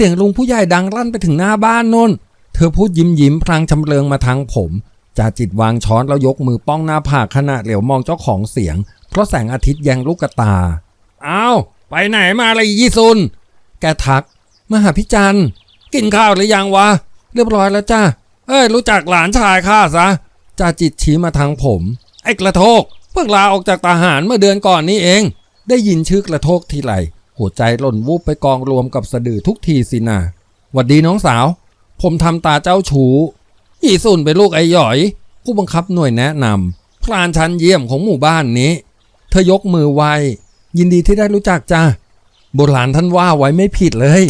เสียงลุงผู้ใหญ่ดังลั่นไปถึงหน้าบ้านนนเธอพูดยิ้มยิ้มพลางชำเลืองมาทางผมจ่าจิตวางช้อนแล้วยกมือป้องหน้าผากขณะเหลียวมองเจ้าของเสียง เพราะแสงอาทิตย์แยงลูกตา เอาไปไหนมาละยี่ซุน แกทักมาหาพี่จันกินข้าวหรือยังวะ เรียบร้อยแล้วจ้าเอ้ยรู้จักหลานชายข้าซะจ่าจิตชี้มาทางผม ไอ้กระโทกเพิ่งลาออกจากทหารเมื่อเดือนก่อนนี้เอง ได้ยินชื่อกระโทกทีไร หัวใจหล่นวูบไปกองรวมกับสะดือทุกทีสินะหวัดดีน้องสาว ผมทำตาเจ้าชูยี่สุนเป็นลูกไอ้หย่อย ผู้บังคับหน่วยแนะนำพรานชั้นเยี่ยมของหมู่บ้านนี้ เธอยกมือไหวยินดีที่ได้รู้จักจ้าโบราณท่านว่าไว้ไม่ผิดเลย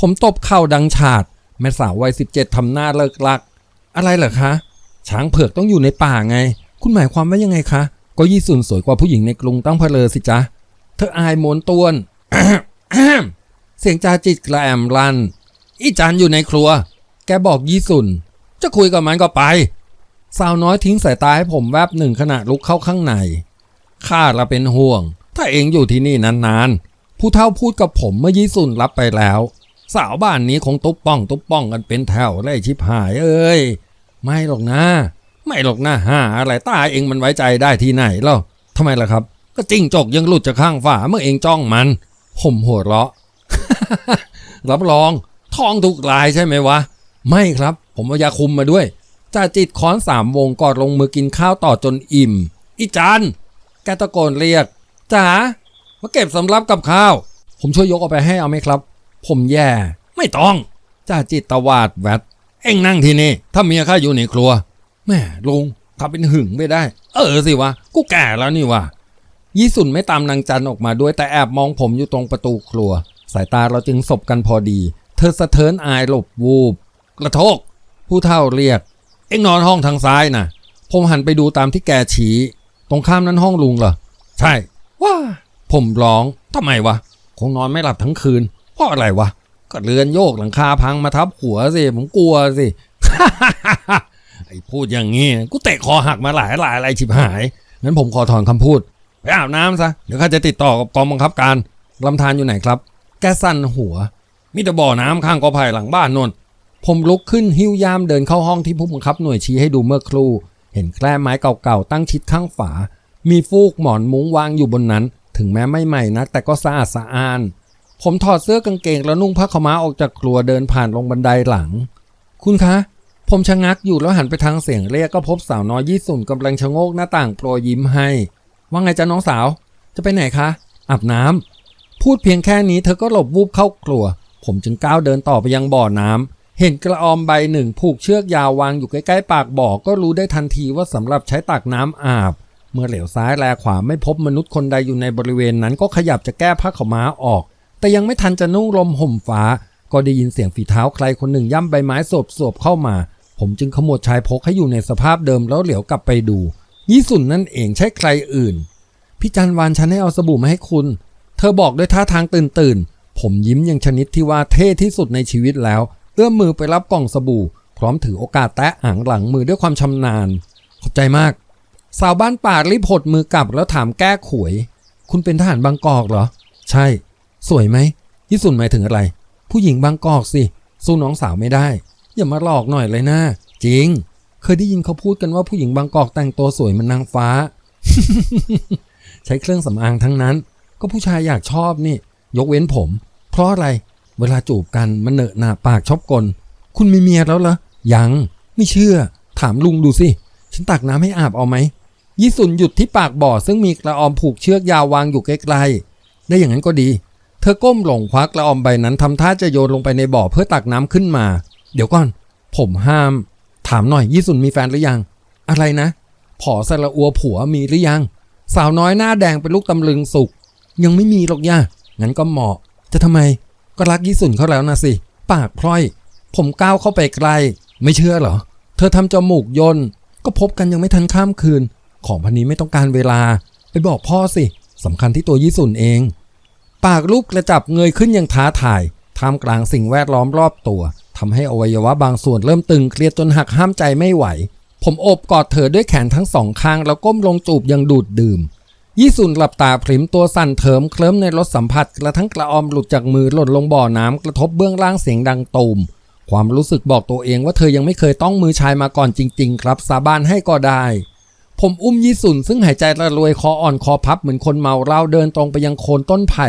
ผมตบเข่าดังฉาด แม่สาววัยสิบเจ็ดทำหน้าเลิกลัก อะไรเหรอคะ ช้างเผือกต้องอยู่ในป่าไง คุณหมายความว่ายังไงคะ ก็ยี่สุนสวยกว่าผู้หญิงในกรุงตั้งเพลอสิจ๊ะ เธออายมวนตวน เสียงจาจิตกระแอมรัน อีจันอยู่ในครัว แกบอกยี่สุน จะคุยกับมันก็ไป สาวน้อยทิ้งสายตาให้ผมแวบหนึ่งขณะลุกเข้าข้างใน ข้าละเป็นห่วง ถ้าเองอยู่ที่นี่นานๆ ผู้เฒ่าพูดกับผมเมื่อยี่สุนรับไปแล้ว สาวบ้านนี้คงตุ๊บป้องตุ๊บป้องกันเป็นแถวไล่ชิบหายเอ้ย ไม่หรอกนะ ไม่หรอกนะฮะอะไรตาเองมันไว้ใจได้ที่ไหนเล่าทำไมล่ะครับ ก็จิ้งจกยังหลุดจากข้างฝาเมื่อเองจ้องมัน ผมหัวเราะ รับรองทองทุกลายใช่ไหมวะ ไม่ครับ ผมเอายาคุมมาด้วยจ่าจิตค้อนสามวงกอดลงมือกินข้าวต่อจนอิ่ม อีจันแกตะโกนเรียกจ๋ามาเก็บสำรับกับข้าว ผมช่วยยกออกไปให้เอาไหมครับ ผมแย่ ไม่ต้องจ่าจิตตวาดแวดเอ็งนั่งที่นี่ ถ้าเมียข้าอยู่ในครัว แม่ลุงขับเป็นหึงไม่ได้ เออสิวะ กูแก่แล้วนี่วะ ยี่สุนไม่ตามนางจันออกมาด้วยแต่แอบมองผมอยู่ตรงประตูครัว สายตาเราจึงสบกันพอดี เธอสะเทินอายหลบวูบ กระโทก ผู้เฒ่าเรียก เอ็งนอนห้องทางซ้ายนะผมหันไปดูตามที่แกชี้ ตรงข้ามนั้นห้องลุงเหรอ ใช่ ว้า ผมร้องทำไมวะ คงนอนไม่หลับทั้งคืน เพราะอะไรวะ ก็เรือนโยกหลังคาพังมาทับหัวสิ ผมกลัวสิ ไอ้พูดอย่างงี้ กูเตะคอหักมาหลายหลายอะไรชิบหาย งั้นผมขอถอนคำพูด ไปอาบน้ำซะ เดี๋ยวข้าจะติดต่อกับกองบังคับการลำธารอยู่ไหนครับ แกสั่นหัว มีแต่บ่อน้ำข้างกอไผ่หลังบ้านนนผมลุกขึ้นหิ้วยามเดินเข้าห้องที่ผู้บังคับหน่วยชี้ให้ดูเมื่อครู่ เห็นแคร่ไม้เก่าๆตั้งชิดข้างฝา มีฟูกหมอนมุ้งวางอยู่บนนั้น ถึงแม้ไม่ใหม่นักแต่ก็สะอาดสะอ้าน ผมถอดเสื้อกางเกงแล้วนุ่งผ้าขม้าออกจากครัวเดินผ่านลงบันไดหลัง คุณคะ ผมชะงักอยู่แล้วหันไปทางเสียงเรียกก็พบสาวน้อยยี่สุนกำลังชะโงกหน้าต่างโปรยยิ้มให้ ว่าไงจ๊ะน้องสาว จะไปไหนคะ อาบน้ำพูดเพียงแค่นี้เธอก็หลบวูบเข้าครัว ผมจึงก้าวเดินต่อไปยังบ่อน้ำเห็นกระออมใบหนึ่งผูกเชือกยาววางอยู่ใกล้ๆปากบ่อ ก็รู้ได้ทันทีว่าสำหรับใช้ตักน้ำอาบ เมื่อเหลียวซ้ายแลขวาไม่พบมนุษย์คนใดอยู่ในบริเวณนั้นก็ขยับจะแก้ผ้าขาม้าออก แต่ยังไม่ทันจะนุ่งลมห่มฟ้า ก็ได้ยินเสียงฝีเท้าใครคนหนึ่งย่ำใบไม้โสบๆเข้ามา ผมจึงขมวดชายพกให้อยู่ในสภาพเดิมแล้วเหลียวกลับไปดู ยี่สุนนั่นเองใช่ใครอื่น พี่จันวานฉันให้เอาสบู่มาให้คุณ เธอบอกด้วยท่าทางตื่นตื่น ผมยิ้มอย่างชนิดที่ว่าเท่ที่สุดในชีวิตแล้ว เอื้อมมือไปรับกล่องสบู่ พร้อมถือโอกาสแตะอ่างหลังมือด้วยความชำนาญ ขอบใจมาก สาวบ้านป่ารีบหดมือกลับแล้วถามแก้ขวย คุณเป็นทหารบางกอกเหรอ ใช่ สวยไหมยี่สุนหมายถึงอะไร ผู้หญิงบางกอกสิ สู้น้องสาวไม่ได้ อย่ามาหลอกหน่อยเลยนะ จริง เคยได้ยินเขาพูดกันว่าผู้หญิงบางกอกแต่งตัวสวยเหมันนางฟ้า ใช้เครื่องสำอางทั้งนั้น ก็ผู้ชายอยากชอบนี่ ยกเว้นผม เพราะอะไร เวลาจูบกันมันเหนอะหนาปากชอบกล คุณมีเมียแล้วเหรอยัง ไม่เชื่อ ถามลุงดูสิฉันตักน้ำให้อาบเอาไหมยี่สุนหยุดที่ปากบ่อซึ่งมีกระออมผูกเชือกยาววางอยู่ใกล้ๆได้อย่างนั้นก็ดี เธอก้มลงควักกระออมใบนั้นทำท่าจะโยนลงไปในบ่อเพื่อตักน้ำขึ้นมา เดี๋ยวก่อน ผมห้ามามหน่อยยี่สุนมีแฟนหรือยัง อะไรนะ ผอสระอัวผัวมีหรือยัง สาวน้อยหน้าแดงเป็นลูกตำลึงสุก ยังไม่มีหรอกย่างั้นก็เหมาะ จะทำไม ก็รักยี่สุนเขาแล้วนะสิ ปากพร่อย ผมก้าวเข้าไปใกล ไม่เชื่อเหรอ เธอทำจมูกยนก็พบกันยังไม่ทันข้ามคืน ของพันนี้ไม่ต้องการเวลา ไปบอกพ่อสิสำคัญที่ตัวยี่สุนเอง ปากลูกกระจับเงยขึ้นอย่างท้าทายท่ามกลางสิ่งแวดล้อมรอบตัว ทำให้อวัยวะบางส่วนเริ่มตึงเครียดจนหักห้ามใจไม่ไหว ผมโอบกอดเธอด้วยแขนทั้งสองข้างแล้วก้มลงจูบยังดูดดื่ม ยี่สุนหลับตาพริมตัวสั่นเถิมเคลิ้มในรถสัมผัสกระทั่งกระออมหลุดจากมือหล่นลงบ่อน้ำกระทบเบื้องล่างเสียงดังตูมความรู้สึกบอกตัวเองว่าเธอยังไม่เคยต้องมือชายมาก่อนจริง ๆ ครับ สาบานให้ก็ได้ ผมอุ้มยี่สุนซึ่งหายใจระรวยคออ่อนคอพับเหมือนคนเมาเหล้าเดินตรงไปยังโคนต้นไผ่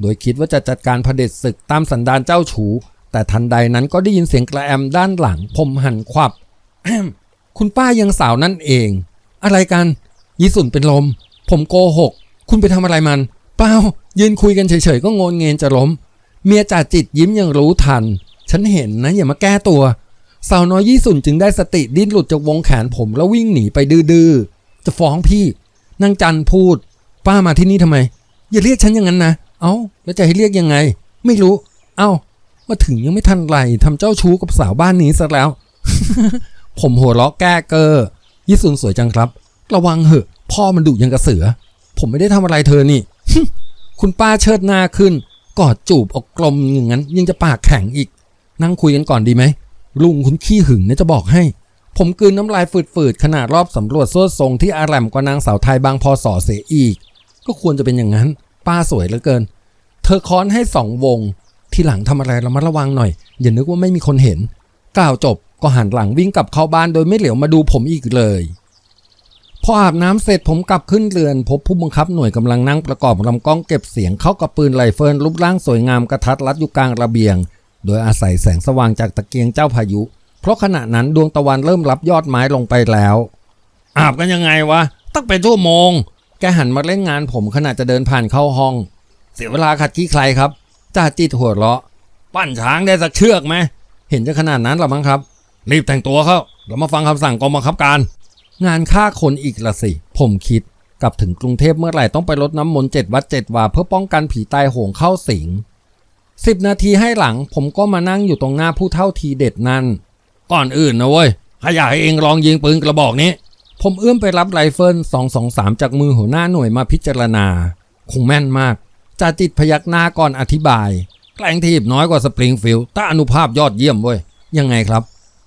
โดยคิดว่าจะจัดการเผด็จศึกตามสันดานเจ้าชู แต่ทันใดนั้นก็ได้ยินเสียงกระแอมด้านหลัง ผมหันขวับ คุณป้ายังสาวนั่นเอง อะไรกันยี่สุนเป็นลม ผมโกหก คุณไปทำอะไรมัน เปล่า ยืนคุยกันเฉยๆ ก็งนเงินจะล้ม เมียจ่าจิตยิ้มยังรู้ทัน ฉันเห็นนะ อย่ามาแก้ตัว สาวน้อยยี่สุนจึงได้สติดิ้นหลุดจากวงแขนผมแล้ววิ่งหนีไปดื้อๆ จะฟ้องพี่นางจันพูด ป้ามาที่นี่ทำไม อย่าเรียกฉันอย่างนั้นนะ เอ้า แล้วจะให้เรียกยังไง ไม่รู้ เอ้า มาถึงยังไม่ทันไรทำเจ้าชู้กับสาวบ้านนี้ซะแล้ว ผมหัวเราะแก้เกอร์ยี่สุนสวยจังครับ ระวังเหอะ พ่อมันดุยังกระเสือ ผมไม่ได้ทำอะไรเธอนี่ คุณป้าเชิดหน้าขึ้น กอดจูบอกกลมอย่างนั้น ยังจะปากแข็งอีก นั่งคุยกันก่อนดีไหมลุงคุณขี้หึงนะจะบอกให้ ผมกลืนน้ำลายฝืดๆขนาดรอบสำรวจโซ่ทรงที่อาแรมกว่านางสาวไทยบางพอสอเสียอีก ก็ควรจะเป็นอย่างนั้น ป้าสวยเหลือเกิน เธอค้อนให้สองวง ที่หลังทำอะไรเรามาระวังหน่อย อย่านึกว่าไม่มีคนเห็น กล่าวจบก็หันหลังวิ่งกลับเข้าบ้านโดยไม่เหลียวมาดูผมอีกเลยพออาบน้ำเสร็จผมกลับขึ้นเรือน พบผู้บังคับหน่วยกำลังนั่งประกอบลำกล้องเก็บเสียงเข้ากับปืนไรเฟิลรูปร่างสวยงามกระทัดรัดอยู่กลางระเบียง โดยอาศัยแสงสว่างจากตะเกียงเจ้าพายุ เพราะขณะนั้นดวงตะวันเริ่มรับยอดไม้ลงไปแล้ว อาบกันยังไงวะตั้งเป็นชั่วโมง แกหันมาเล่นงานผมขณะจะเดินผ่านเข้าห้อง เสียเวลาขัดขี้ใครครับ จ่าจิตหัวเราะ ปั้นช้างได้สักเชือกไหม เห็นจะขนาดนั้นหรอมั้งครับ รีบแต่งตัวเข้าเรามาฟังคำสั่งกองบังคับการ งานฆ่าคนอีกละสิ ผมคิด กลับถึงกรุงเทพเมื่อไหร่ต้องไปรดน้ำมนต์เจ็ดวัดเจ็ดวาเพื่อป้องกันผีตายโหงเข้าสิงสิบนาทีให้หลัง ผมก็มานั่งอยู่ตรงหน้าผู้เท่าทีเด็ดนั่น ก่อนอื่นนะเว้ยข้าอยากให้เองลองยิงปืนกระบอกนี้ ผมเอื้อมไปรับไรเฟิล223จากมือหัวหน้าหน่วยมาพิจารณา คงแม่นมาก จ่าจิตพยักหน้าก่อนอธิบาย แกล้งทีบน้อยกว่าสปริงฟิลด์แต่อนุภาพยอดเยี่ยมเว้ย ยังไงครับ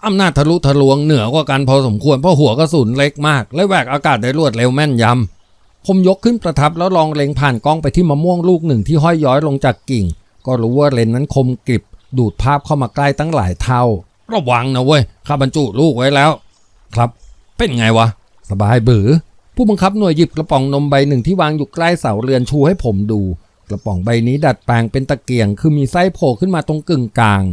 อำนาจทะลุทะลวงเหนือกว่ากันพอสมควรเพราะหัวกระสุนเล็กมาก และแหวกอากาศได้รวดเร็วแม่นยำ ผมยกขึ้นประทับแล้วลองเล็งผ่านกล้องไปที่มะม่วงลูกหนึ่งที่ห้อยย้อยลงจากกิ่ง ก็รู้ว่าเลนนั้นคมกริบ ดูดภาพเข้ามาใกล้ตั้งหลายเท่า ระวังนะเว้ยข้าบรรจุลูกไว้แล้ว ครับ เป็นไงวะ สบายบือผู้บังคับหน่วยหยิบกระป๋องนมใบหนึ่งที่วางอยู่ใกล้เสาเรือนชูให้ผมดู กระป๋องใบนี้ดัดแปลงเป็นตะเกียง คือมีไส้โผล่ขึ้นมาตรงกึ่งกลาง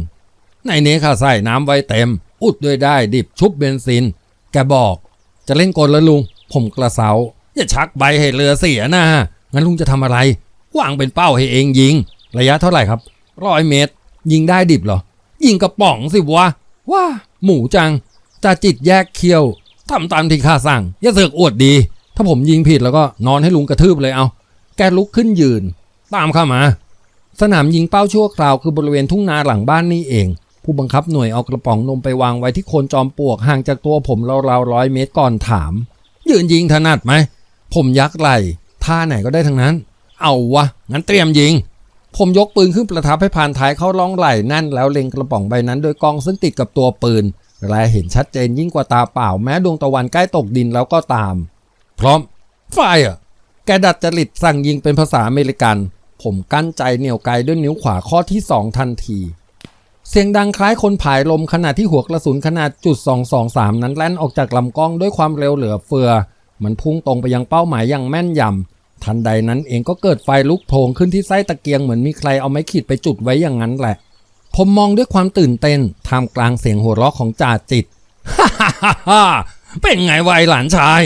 ในนี้ข้าใส่น้ำไว้เต็ม อุดด้วยได้ดิบชุบเบนซิน แกบอก จะเล่นกลแล้วลุง ผมกระเซาอย่าชักใบให้เรือเสียนะงั้นลุงจะทำอะไรวางเป็นเป้าให้เองยิง ระยะเท่าไหร่ครับร้อยเมตร ยิงได้ดิบเหรอ ยิงกระป๋องสิวะว้าหมูจังจ่าจิตแยกเคี้ยวทำตามที่ข้าสั่งอย่าเสือกอวดดี ถ้าผมยิงผิดแล้วก็นอนให้ลุงกระทืบเลยเอา แกลุกขึ้นยืน ตามข้ามา สนามยิงเป้าชั่วคราวคือบริเวณทุ่งนาหลังบ้านนี่เอง ผู้บังคับหน่วยเอากระป๋องนมไปวางไว้ที่โคนจอมปลวกห่างจากตัวผมราวๆร้อยเมตรก่อนถาม ยืนยิงถนัดไหม ผมยักไหลท่าไหนก็ได้ทั้งนั้น เอาวะ งั้นเตรียมยิง ผมยกปืนขึ้นประทับให้ผ่านท้ายเข้าล่องไหล่นั่นแล้วเล็งกระป๋องใบนั้นโดยกองซึ่งติดกับตัวปืนรายเห็นชัดเจนยิ่งกว่าตาเปล่าแม้ดวงตะวันใกล้ตกดินแล้วก็ตาม พร้อมไฟอะแกดัดจริตสั่งยิงเป็นภาษาอเมริกัน ผมกั้นใจเหนี่ยวไกด้วยนิ้วขวาข้อที่สองทันที เสียงดังคล้ายคนผายลมขณะที่หัวกระสุนขนาดจุด223 นั้นแล่นออกจากลำกล้องด้วยความเร็วเหลือเฟือ มันพุ่งตรงไปยังเป้าหมายอย่างแม่นยำทันใดนั้นเองก็เกิดไฟลุกโผงขึ้นที่ไส้ตะเกียงเหมือนมีใครเอาไม้ขีดไปจุดไว้อย่างนั้นแหละ ผมมองด้วยความตื่นเต้นท่ามกลางเสียงหัวเราะของจ่าจิตฮ่าฮ่าฮ่าฮ่าเป็นไงวะไอหลานชาย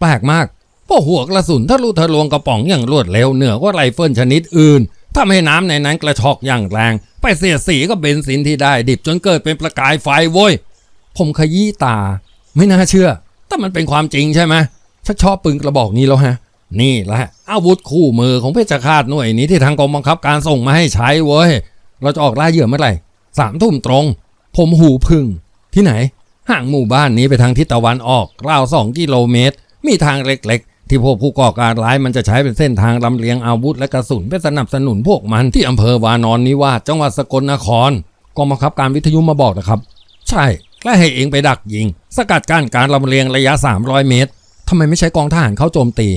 แปลกมาก เพราะหัวกระสุนทะลุทะลวงกระป๋องอย่างรวดเร็วเหนือกว่าไรเฟิลชนิดอื่นทำให้น้ำในนั้นกระชอกอย่างแรง ไปเสียสีกับเบนซินที่ได้ดิบจนเกิดเป็นประกายไฟโว้ย ผมขยี้ตา ไม่น่าเชื่อ แต่มันเป็นความจริงใช่ไหมชักชอบปืนกระบอกนี้แล้วฮะ นี่แหละ อาวุธคู่มือของเพชฌฆาตหน่วยนี้ที่ทางกองบังคับการส่งมาให้ใช้เว้ย เราจะออกล่าเหยื่อเมื่อไหร่สามทุ่มตรง ผมหูพึ่ง ที่ไหน ห่างหมู่บ้านนี้ไปทางทิศตะวันออกราวสองกิโลเมตร มีทางเล็กๆ ที่พวกผู้ก่อการร้ายมันจะใช้เป็นเส้นทางลำเลียงอาวุธและกระสุนเพื่อสนับสนุนพวกมันที่อำเภอวานอนนิวาสจังหวัดสกลนครกองบังคับการวิทยุมาบอกนะครับ ใช่และให้เองไปดักยิง สกัดกั้นการลำเลียงระยะ 300 เมตรทำไมไม่ใช้กองทหารเข้าโจมตี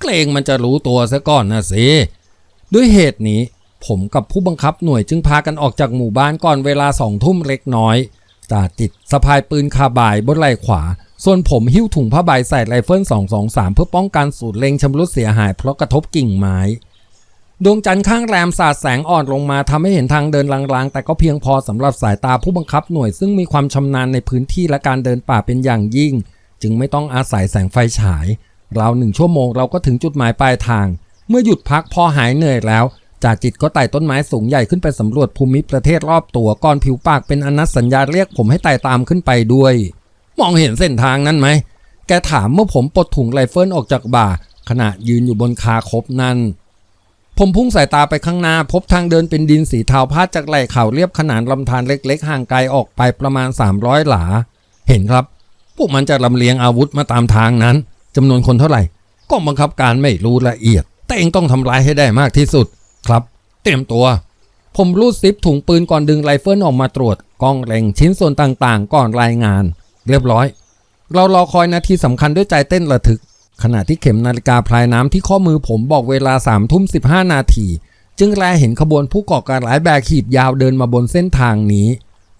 เกรงมันจะรู้ตัวซะก่อนนะสิด้วยเหตุนี้ ผมกับผู้บังคับหน่วยจึงพากันออกจากหมู่บ้านก่อนเวลาสองทุ่มเล็กน้อย จ่าจิตสะพายปืนคาบายบนไหล่ขวา ส่วนผมหิ้วถุงผ้าใบใส่ไรเฟิล223 เพื่อป้องกันสูตรเล็งชำรุดเสียหายเพราะกระทบกิ่งไม้ ดวงจันทร์ข้างแรมสาดแสงอ่อนลงมาทำให้เห็นทางเดินลางๆ แต่ก็เพียงพอสำหรับสายตาผู้บังคับหน่วยซึ่งมีความชำนาญในพื้นที่และการเดินป่าเป็นอย่างยิ่ง จึงไม่ต้องอาศัยแสงไฟฉายราวหนึ่งชั่วโมงเราก็ถึงจุดหมายปลายทาง เมื่อหยุดพักพอหายเหนื่อยแล้ว จ่าจิตก็ไต่ต้นไม้สูงใหญ่ขึ้นไปสำรวจภูมิประเทศรอบตัวก่อนผิวปากเป็นอนัตสัญญาเรียกผมให้ไต่ตามขึ้นไปด้วย มองเห็นเส้นทางนั้นไหม แกถามเมื่อผมปลดถุงไรเฟิลออกจากบ่า ขณะยืนอยู่บนคาคบนั้น ผมพุ่งสายตาไปข้างหน้า พบทางเดินเป็นดินสีเทาพาดจากไหล่เขาเรียบขนานลำธารเล็ก ๆ ห่างไกลออกไปประมาณ 300 หลา เห็นครับ พวกมันจะลำเลียงอาวุธมาตามทางนั้นจำนวนคนเท่าไหร่กองบังคับการไม่รู้ละเอียด แต่เองต้องทำลายให้ได้มากที่สุด ครับ เตรียมตัว ผมรูดซิปถุงปืนก่อนดึงไรเฟิลออกมาตรวจกล้องเล็งชิ้นส่วนต่างๆ ก่อนรายงาน เรียบร้อย เรารอคอยนาทีสำคัญด้วยใจเต้นระทึก ขณะที่เข็มนาฬิกาพลายน้ำที่ข้อมือผมบอกเวลาสามทุ่มสิบห้านาที จึงแลเห็นขบวนผู้ก่อการร้ายแบกขีบยาวเดินมาบนเส้นทางนี้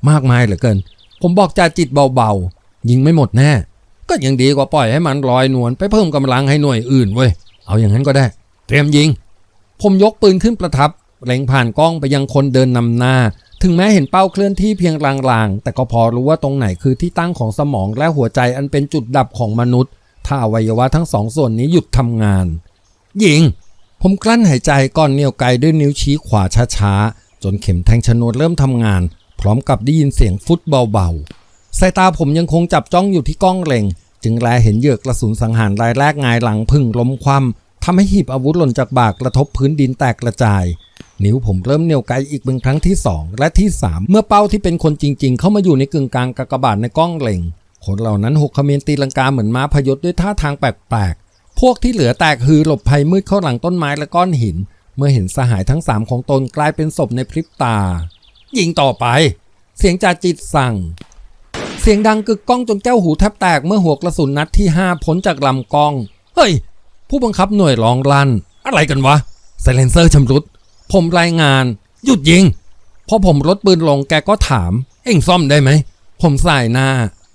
มากมายเหลือเกิน ผมบอกจ่าจิตเบาๆ ยิงไม่หมดแน่ ก็ยังดีกว่าปล่อยให้มันลอยนวลไปเพิ่มกำลังให้หน่วยอื่นเว้ย เอาอย่างนั้นก็ได้ เตรียมยิง ผมยกปืนขึ้นประทับเล็งผ่านกล้องไปยังคนเดินนำหน้า ถึงแม้เห็นเป้าเคลื่อนที่เพียงลางๆ แต่ก็พอรู้ว่าตรงไหนคือที่ตั้งของสมองและหัวใจอันเป็นจุดดับของมนุษย์ ถ้าอวัยวะทั้งสองส่วนนี้หยุดทำงาน ยิง ผมกลั้นหายใจก่อนเหนี่ยวไกด้วยนิ้วชี้ขวาช้าๆ จนเข็มแทงชนวนเริ่มทำงาน พร้อมกับได้ยินเสียงฟุตเบาๆ สายตาผมยังคงจับจ้องอยู่ที่กล้องเล็ง จึงแลเห็นเหยือกกระสุนสังหารรายแรกงายหลังพึ่งล้มคว่ำ ทำให้หีบอาวุธหล่นจากบากกระทบพื้นดินแตกกระจาย นิ้วผมเริ่มเหนี่ยวไกอีกเป็นครั้งที่ 2 และที่ 3 เมื่อเป้าที่เป็นคนจริง ๆ เข้ามาอยู่ในกึ่งกลางกากบาทในกล้องเล็งคนเหล่านั้นหกขมรตีลังกาเหมือนม้าพยศด้วยท่าทางแปลกๆ พวกที่เหลือแตกฮือหลบภัยมืดเข้าหลังต้นไม้และก้อนหิน เมื่อเห็นสหายทั้งสามของตนกลายเป็นศพในพริบตา ยิงต่อไป เสียงจ่าจิตสั่ง เสียงดังกึกก้องจนแก้วหูแทบแตกเมื่อหัวกระสุนนัดที่5พ้นจากลำกล้อง เฮ้ย ผู้บังคับหน่วยร้องลั่น อะไรกันวะไซเลนเซอร์ชำรุด ผมรายงาน หยุดยิง พอผมลดปืนลงแกก็ถาม เอ็งซ่อมได้ไหม ผมสายหน้า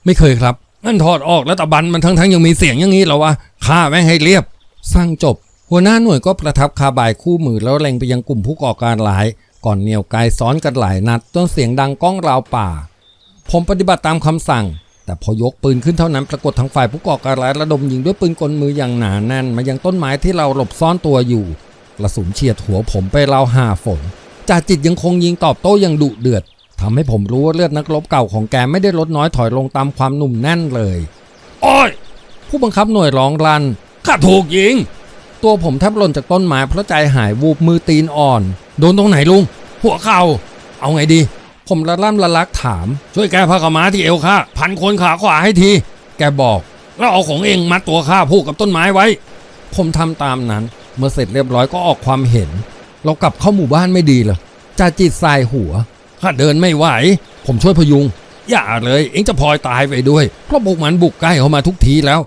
ไม่เคยครับงั้นถอดออกแล้วตะบันมันทั้งทั้งๆยังมีเสียงอย่างนี้เหรอวะฆ่าแม่งให้เรียบ สร้างจบ หัวหน้าหน่วยก็ประทับคาบายคู่มือแล้วเล็งไปยังกลุ่มผู้ก่อการร้าย ก่อนเหนี่ยวไกลซ้อนกันหลายนัดจนเสียงดังก้องราวป่า ผมปฏิบัติตามคำสั่ง แต่พอยกปืนขึ้นเท่านั้นปรากฏทางฝ่ายผู้ก่อการร้ายระดมยิงด้วยปืนกลมืออย่างหนาแน่น มายังต้นไม้ที่เราหลบซ่อนตัวอยู่กระสุนเฉียดหัวผมไปราวห้าฝนจ่าจิตยังคงยิงตอบโต้อย่างดุเดือดทำให้ผมรู้ว่าเลือดนักรบเก่าของแกไม่ได้ลดน้อยถอยลงตามความหนุ่มแน่นเลยโอ้ยผู้บังคับหน่วยร้องรันข้าถูกยิง ตัวผมแทบหล่นจากต้นไม้เพราะใจหายวูบมือตีนอ่อน โดนตรงไหนลุง หัวเข่า เอาไงดี ผมละล่ำละลักถาม ช่วยแกผ้าขาวม้าที่เอวข้าพันคนขาขวาให้ที แกบอก แล้วเอาของเองมัดตัวข้าผูกกับต้นไม้ไว้ ผมทำตามนั้น เมื่อเสร็จเรียบร้อยก็ออกความเห็น เรากลับเข้าหมู่บ้านไม่ดีเหรอจ่าจิตสายหัวข้าเดินไม่ไหว ผมช่วยพยุง อย่าเลยเองจะพลอยตายไปด้วยเพราะพวกมันบุกใกล้เข้ามาทุกทีแล้ว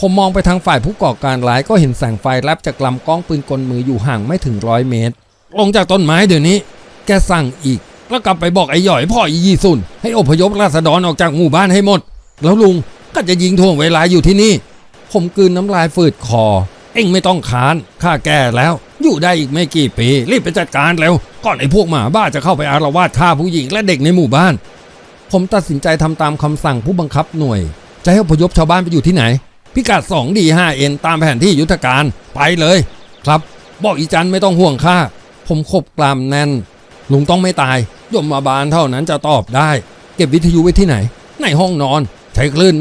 ผมมองไปทางฝ่ายผู้ก่อการร้ายก็เห็นแสงไฟแลบจากลำกล้องปืนกลมืออยู่ห่างไม่ถึงร้อยเมตร ลงจากต้นไม้เดี๋ยวนี้ แกสั่งอีก แล้วกลับไปบอกไอ้หย่อยพ่ออียี่สุนให้อพยพราษฎรออกจากหมู่บ้านให้หมด แล้วลุงก็จะยิงถ่วงเวลาอยู่ที่นี่ ผมกืนน้ำลายฝืดคอ เอ็งไม่ต้องขานข้าแก่แล้ว อยู่ได้อีกไม่กี่ปี รีบไปจัดการแล้ว ก่อนไอ้พวกหมาบ้าจะเข้าไปอารวาสฆ่าผู้หญิงและเด็กในหมู่บ้าน ผมตัดสินใจทำตามคำสั่งผู้บังคับหน่วย จะให้อพยพชาวบ้านไปอยู่ที่ไหน พิกัด2 d 5 n ตามแผนที่ยุทธการไปเลย ครับ บอกอีจันไม่ต้องห่วงข้าผมขบกลามแน่นลุงต้องไม่ตาย ยมมาบาลเท่านั้นจะตอบได้ เก็บวิทยุไว้ที่ไหน ในห้องนอน ใช้คลื่น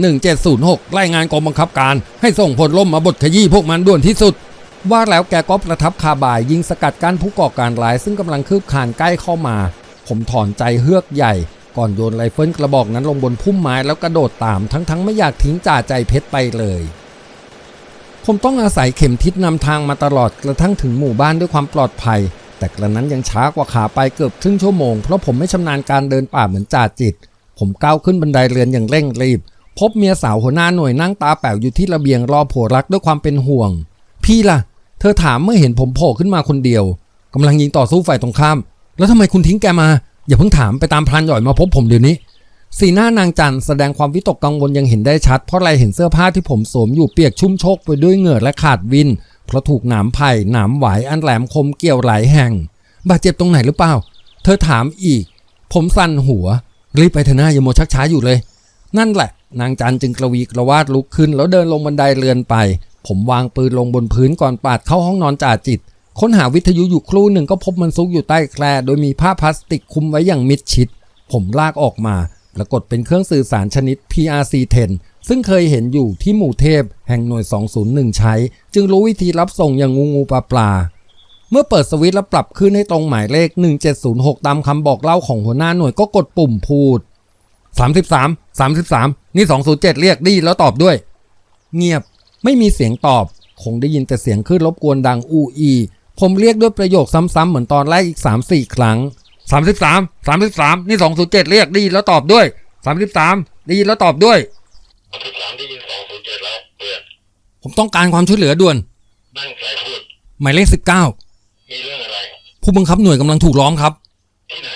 1706 รายงานกองบังคับการ ให้ส่งพลล่มมาบดขยี้พวกมันด่วนที่สุด ว่าแล้วแกก็ประทับคาบ่ายยิงสกัดกั้นผู้ก่อการร้าย ซึ่งกำลังคืบคลานใกล้เข้ามา ผมถอนใจเฮือกใหญ่ ก่อนโยนไรเฟิลกระบอกนั้นลงบนพุ่มไม้แล้วกระโดดตามทั้งๆ ไม่อยากทิ้งจ่าใจเพชรไปเลยผมต้องอาศัยเข็มทิศนำทางมาตลอดกระทั่งถึงหมู่บ้านด้วยความปลอดภัย แต่กระนั้นยังช้ากว่าขาไปเกือบครึ่งชั่วโมง เพราะผมไม่ชำนาญการเดินป่าเหมือนจ่าจิต ผมก้าวขึ้นบันไดเรือนอย่างเร่งรีบ พบเมียสาวหัวหน้าหน่วยนั่งตาแป๋วอยู่ที่ระเบียงรอผัวรักด้วยความเป็นห่วง พี่ล่ะ เธอถามเมื่อเห็นผมโผล่ขึ้นมาคนเดียวกำลังยิงต่อสู้ฝ่ายตรงข้าม แล้วทำไมคุณทิ้งแกมา อย่าเพิ่งถามไปตามพรานหย่อยมาพบผมเดี๋ยวนี้สีหน้านางจันแสดงความวิตกกังวลยังเห็นได้ชัด เพราะอะไรเห็นเสื้อผ้าที่ผมสวมอยู่เปียกชุ่มโชกไปด้วยเหงื่อและขาดวิน เพราะถูกหนามไผ่หนามหวายอันแหลมคมเกี่ยวหลายแห่ง บาดเจ็บตรงไหนหรือเปล่า เธอถามอีก ผมสั่นหัว รีบไปเถอะหน้าอย่าโมชักช้าอยู่เลย นั่นแหละ นางจันจึงกระวีกระวาดลุกขึ้น แล้วเดินลงบันไดเรือนไป ผมวางปืนลงบนพื้นก่อนปาดเข้าห้องนอนจ่าจิต ค้นหาวิทยุอยู่ครู่หนึ่งก็พบมันซุกอยู่ใต้แคร่โดยมีผ้าพลาสติกคุมไว้อย่างมิดชิด ผมลากออกมา ปรากฏเป็นเครื่องสื่อสารชนิด PRC-10 ซึ่งเคยเห็นอยู่ที่หมู่เทพแห่งหน่วย 201 ใช้ จึงรู้วิธีรับส่งอย่างงูงูปลาปลา เมื่อเปิดสวิตช์แล้วปรับขึ้นให้ตรงหมายเลข 1706 ตามคำบอกเล่าของหัวหน้าหน่วยก็กดปุ่มพูด 33 33 นี่ 207 เรียกดีแล้วตอบด้วย เงียบไม่มีเสียงตอบ คงได้ยินแต่เสียงคลื่นรบกวนดังอูอี ผมเรียกด้วยประโยคซ้ำๆเหมือนตอนแรกอีก 3-4 ครั้ง 33 33นี่207เรียกดีแล้วตอบด้วย33ดีแล้วตอบด้วยสามสิบสามได้ยินสองศูนย์เจ็ดแล้วเปิดผมต้องการความช่วยเหลือด่วนนั่นใครพูดหมายเลข19มีเรื่องอะไร ผู้บังคับหน่วยกำลังถูกล้อมครับ ที่ไหน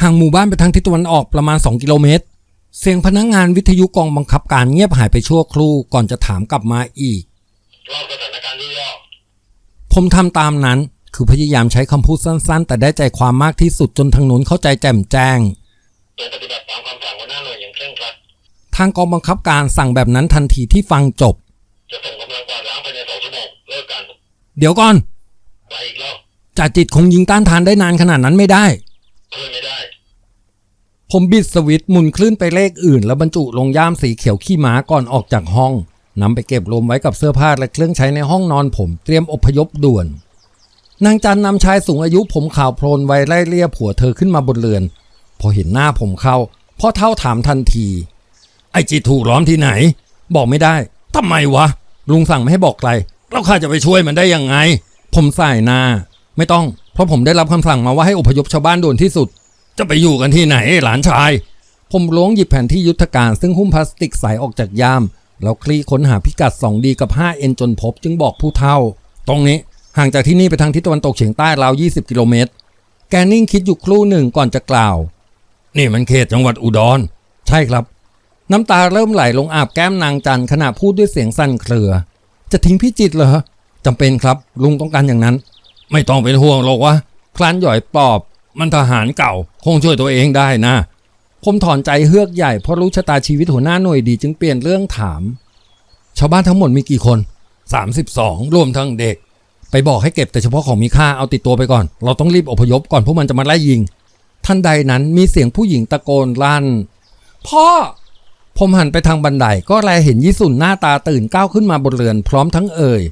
ห่างหมู่บ้านไปทางทิศตะวันออกประมาณ 2 กิโลเมตร เสียงพนักงานวิทยุกองบังคับการเงียบหายไปชั่วครู่ก่อนจะถามกลับมาอีก เล่าสถานการณ์ย่อผมทำตามนั้น คือพยายามใช้คำพูดสั้น ๆ แต่ได้ใจความมากที่สุดจนทางนู้นเข้าใจแจ่มแจ้งๆตัวปฏิบัติตามคำสั่งหัวหน้าหน่วยอย่างเคร่งครัดทางกองบังคับการสั่งแบบนั้นทันทีที่ฟังจบ จะส่งกำลังกวาดล้างภายในสองชั่วโมงเลิกกันเดี๋ยวก่อนไปอีกแล้วจ่าจิตคงยิงต้านทานได้นานขนาดนั้นไม่ได้ช่วยไม่ได้ ผมบิดสวิตช์หมุนคลื่นไปเลขอื่น แล้วบรรจุลงย่ามสีเขียวขี้ม้าก่อนออกจากห้องนำไปเก็บรวมไว้กับเสื้อผ้าและเครื่องใช้ในห้องนอนผม เตรียมอพยพด่วน นางจันนำชายสูงอายุผมขาวโพลนไว้ไล่เลี่ยผัวเธอขึ้นมาบนเรือน พอเห็นหน้าผมเข้าพ่อเท่าถามทันที ไอจิตถูกล้อมที่ไหน บอกไม่ได้ทำไมวะ ลุงสั่งไม่ให้บอกใครแล้วข้าจะไปช่วยมันได้ยังไง ผมสายหน้าไม่ต้อง เพราะผมได้รับคำสั่งมาว่าให้อพยพชาวบ้านด่วนที่สุด จะไปอยู่กันที่ไหนหลานชาย ผมล้วงหยิบแผนที่ยุทธการซึ่งหุ้มพลาสติกใสออกจากยาม แล้วคลี่ค้นหาพิกัด 2D กับ 5N จนพบจึงบอกผู้เท่า ตรงนี้ ห่างจากที่นี่ไปทางทิศตะวันตกเฉียงใต้ราว 20 กิโลเมตร แกนิ่งคิดอยู่ครู่หนึ่งก่อนจะกล่าว นี่มันเขตจังหวัดอุดร ใช่ครับ น้ำตาเริ่มไหลลงอาบแก้มนางจันขณะพูดด้วยเสียงสั่นเครือ จะทิ้งพี่จิตเหรอจำเป็นครับ ลุงต้องการอย่างนั้น ไม่ต้องเป็นห่วงหรอกวะคลานหย่อยปอบ มันทหารเก่า คงช่วยตัวเองได้นะผมถอนใจเฮือกใหญ่เพราะรู้ชะตาชีวิตหัวหน้าหน่วยดีจึงเปลี่ยนเรื่องถาม ชาวบ้านทั้งหมดมีกี่คน 32 รวมทั้งเด็ก ไปบอกให้เก็บแต่เฉพาะของมีค่าเอาติดตัวไปก่อน เราต้องรีบอพยพก่อนพวกมันจะมาไล่ยิง ท่านใดนั้นมีเสียงผู้หญิงตะโกนลั่น พ่อ ผมหันไปทางบันไดก็แลเห็นยี่สุนหน้าตาตื่นก้าวขึ้นมาบนเรือน พร้อมทั้งเอ่ย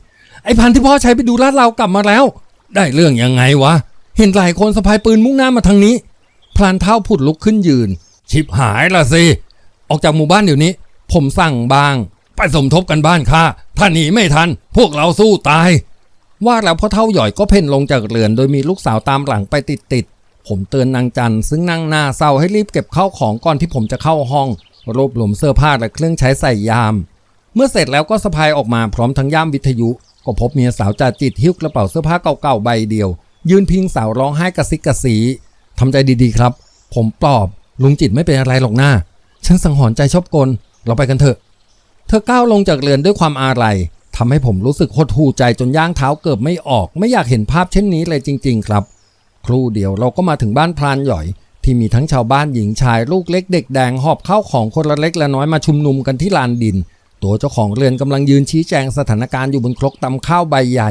ไอ้พันที่พ่อใช้ไปดูลาดเรากลับมาแล้ว ได้เรื่องยังไงวะ เห็นหลายคนสะพายปืนมุ่งหน้ามาทางนี้ พลานเท้าผุดลุกขึ้นยืน ชิบหายละสิ ออกจากหมู่บ้านเดี๋ยวนี้ ผมสั่งบาง ไปสมทบกันบ้านข้าถ้าหนีไม่ทัน พวกเราสู้ตาย ว่าแล้วพ่อเท่าหย่อยก็เพ่นลงจากเรือน โดยมีลูกสาวตามหลังไปติดๆ ผมเตือนนางจันซึ่งนั่งหน้าเศร้าให้รีบเก็บข้าวของก่อนที่ผมจะเข้าห้อง รวบรวมเสื้อผ้าและเครื่องใช้ใส่ยาม เมื่อเสร็จแล้วก็สะพายออกมาพร้อมทั้งย่ามวิทยุ ก็พบเมียสาวจ่าจิตหิ้วกระเป๋าเสื้อผ้าเก่าๆใบเดียว ยืนพิงสาวร้องไห้กระซิกกระสีทำใจดีๆครับ ผมปลอบลุงจิตไม่เป็นอะไรหรอกหน้า ฉันสังหรณ์ใจชอบกล เราไปกันเถอะ เธอก้าวลงจากเรือนด้วยความอาลัย ทำให้ผมรู้สึกหดหู่ใจจนย่างเท้าเกือบไม่ออก ไม่อยากเห็นภาพเช่นนี้เลยจริง ๆ ครับ ครู่เดียวเราก็มาถึงบ้านพรานหย่อย ที่มีทั้งชาวบ้านหญิงชายลูกเล็กเด็กแดงหอบเข้าวของคนละเล็กละน้อยมาชุมนุมกันที่ลานดิน ตัวเจ้าของเรือนกำลังยืนชี้แจงสถานการณ์อยู่บนครกตำข้าวใบใหญ่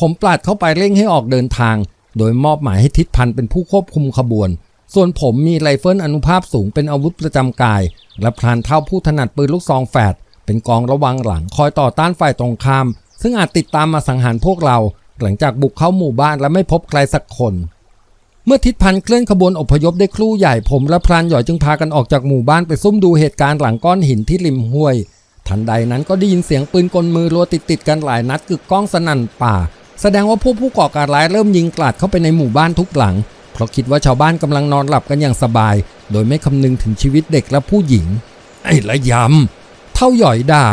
ผมปลัดเข้าไปเร่งให้ออกเดินทาง โดยมอบหมายให้ทิศพันธ์เป็นผู้ควบคุมขบวน ส่วนผมมีไรเฟิลอนุภาพสูงเป็นอาวุธประจำกาย และพรานเท่าผู้ถนัดปืนลูกซองแฝด เป็นกองระวังหลังคอยต่อต้านฝ่ายตรงข้าม ซึ่งอาจติดตามมาสังหารพวกเรา หลังจากบุกเข้าหมู่บ้านและไม่พบใครสักคน เมื่อทิศพันธ์เคลื่อนขบวนอพยพได้ครู่ใหญ่ผมและพรานหย่อยจึงพากันออกจากหมู่บ้านไปซุ่มดูเหตุการณ์หลังก้อนหินที่ริมห้วย ทันใดนั้นก็ได้ยินเสียงปืนกลมือรัวติดติดกันหลายนัดกึกก้องสนั่นป่า แสดงว่าพวกผู้ก่อการร้ายเริ่มยิงกลาดเข้าไปในหมู่บ้านทุกหลัง เพราะคิดว่าชาวบ้านกำลังนอนหลับกันอย่างสบาย โดยไม่คำนึงถึงชีวิตเด็กและผู้หญิง ไอ้ละยำ เท่าหย่อยด่า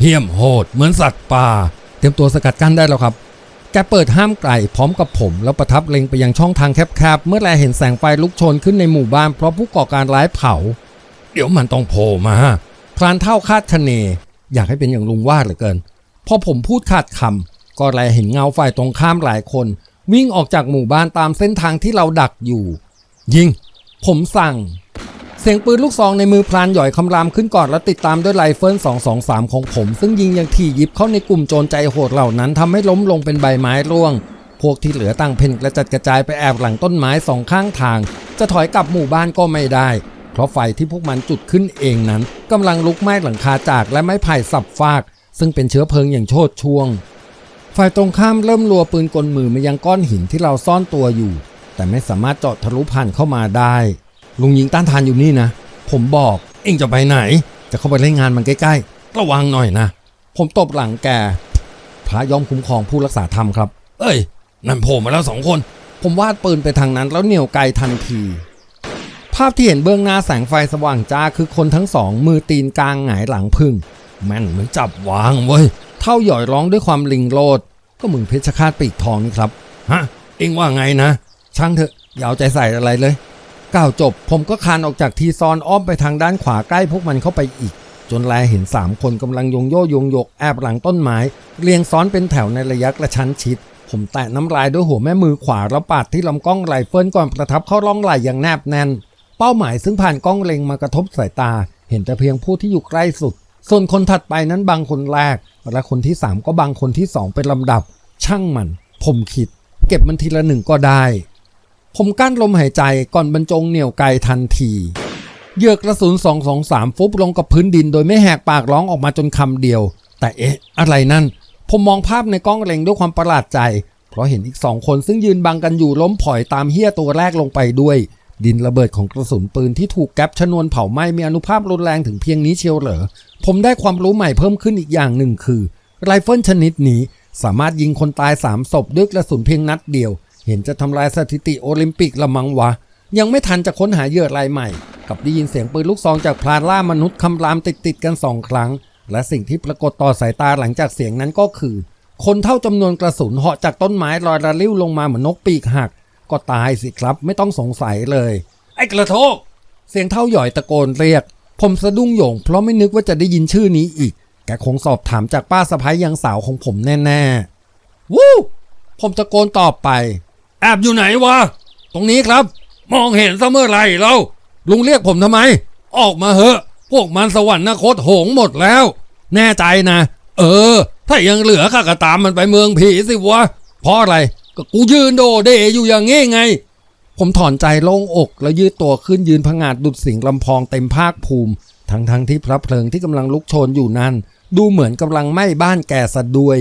เหี้ยมโหด เหมือนสัตว์ป่า เตรียมตัวสกัดกั้นได้แล้วครับ แกเปิดห้ามไกลพร้อมกับผม แล้วประทับเล็งไปยังช่องทางแคบๆ เมื่อแลเห็นแสงไฟลุกโชนขึ้นในหมู่บ้านเพราะผู้ก่อการร้ายเผา เดี๋ยวมันต้องโผล่มาพรานเท่าคาดคะเน อยากให้เป็นอย่างลุงว่าเหลือเกิน พอผมพูดขาดคำก็แลเห็นเงาฝ่ายตรงข้ามหลายคน วิ่งออกจากหมู่บ้านตามเส้นทางที่เราดักอยู่ ยิง ผมสั่ง เสียงปืนลูกซองในมือพรานหย่อยคำรามขึ้นก่อนแล้วติดตามด้วยไรเฟิล223 ของผม ซึ่งยิงอย่างถี่ยิบเข้าในกลุ่มโจรใจโหดเหล่านั้นทำให้ล้มลงเป็นใบไม้ร่วง พวกที่เหลือต่างเพ่นกระจัดกระจายไปแอบหลังต้นไม้สองข้างทาง จะถอยกลับหมู่บ้านก็ไม่ได้ เพราะไฟที่พวกมันจุดขึ้นเองนั้นกำลังลุกไหม้หลังคาจากและไม้ไผ่สับฟาก ซึ่งเป็นเชื้อเพลิงอย่างโชดช่วง ฝ่ายตรงข้ามเริ่มรัวปืนกลมือมายังก้อนหินที่เราซ่อนตัวอยู่ แต่ไม่สามารถเจาะทะลุผ่านเข้ามาได้ ลุงยิงต้านทานอยู่นี่นะ ผมบอกเอ็งจะไปไหน จะเข้าไปเล่นงานมันใกล้ๆ ระวังหน่อยนะ ผมตบหลังแก พระย่อมคุ้มครองผู้รักษาธรรมครับ เอ้ย นั่นโผล่มาแล้วสองคน ผมวาดปืนไปทางนั้นแล้วเหนี่ยวไกลทันที ภาพที่เห็นเบื้องหน้าแสงไฟสว่างจ้าคือคนทั้งสอง มือตีนกลางหงายหลังพึ่ง แม่นเหมือนจับวางเว้ย เท่าหย่อยร้องด้วยความลิงโลด ก็มึงเพชรฆาตปีกทองนี่ครับ ฮะ เอ็งว่าไงนะ ช่างเถอะอย่าเอาใจใส่อะไรเลย ก้าวจบผมก็คานออกจากทีซอนอ้อมไปทางด้านขวาใกล้พวกมันเข้าไปอีก จนแลเห็น 3 คนกำลังยงโยโยงยกแอบหลังต้นไม้ เรียงซ้อนเป็นแถวในระยะกระชั้นชิด ผมแตะน้ำลายด้วยหัวแม่มือขวาแล้วปาดที่ลำกล้องไรเฟิลก่อนประทับเข้าร่องไหล่อย่างแนบแน่น เป้าหมายซึ่งผ่านกล้องเล็งมากระทบสายตา เห็นแต่เพียงผู้ที่อยู่ใกล้สุด ส่วนคนถัดไปนั้นบางคนแรก และคนที่สามก็บางคนที่สองเป็นลำดับ ช่างมัน ผมคิด เก็บมันทีละหนึ่งก็ได้ ผมกั้นลมหายใจก่อนบรรจงเหนี่ยวไกลทันทีเหยือกกระสุน 223 ฟุบลงกับพื้นดินโดยไม่แหกปากร้องออกมาจนคำเดียว แต่เอ๊ะ อะไรนั่น ผมมองภาพในกล้องเล็งด้วยความประหลาดใจ เพราะเห็นอีกสองคนซึ่งยืนบังกันอยู่ล้มผอยตามเฮี้ยตัวแรกลงไปด้วย ดินระเบิดของกระสุนปืนที่ถูกแก๊ปชนวนเผาไหม้มีอนุภาพรุนแรงถึงเพียงนี้เชียวเหรอผมได้ความรู้ใหม่เพิ่มขึ้นอีกอย่างหนึ่งคือไรเฟิลชนิดนี้สามารถยิงคนตายสามศพด้วยกระสุนเพียงนัดเดียว เห็นจะทำลายสถิติโอลิมปิกละมังวะ ยังไม่ทันจะค้นหาเหยื่อรายใหม่ กับได้ยินเสียงปืนลูกซองจากพลานล่ามนุษย์คำรามติดติดๆกันสองครั้ง และสิ่งที่ปรากฏต่อสายตาหลังจากเสียงนั้นก็คือ คนเท่าจำนวนกระสุนเหาะจากต้นไม้ลอยระลิ้วลงมาเหมือนนกปีกหัก ก็ตายสิครับไม่ต้องสงสัยเลย ไอ้กระโทก เสียงเท่าหย่อยตะโกนเรียก ผมสะดุ้งโยงเพราะไม่นึกว่าจะได้ยินชื่อนี้อีก แกคงสอบถามจากป้าสะพ้ายยังสาวของผมแน่ๆวู้ผมตะโกนตอบไป แอบอยู่ไหนวะ ตรงนี้ครับ มองเห็นซะเมื่อไหรแล้วลุงเรียกผมทำไม ออกมาเหอะ พวกมันสวรรคตโหงหมดแล้ว แน่ใจนะ เออ ถ้ายังเหลือข้าก็ตามมันไปเมืองผีสิวะ เพราะอะไร ก็กูยืนโดเดอยู่อย่างงี้ไง ผมถอนใจโล่งอกแล้วยืดตัวขึ้นยืนผงาดดุดสิงลำพองเต็มภาคภูมิ ทั้งทั้งๆที่พระเพลิงที่กำลังลุกโชนอยู่นั้น ดูเหมือนกำลังไหม้บ้านแกซะด้วย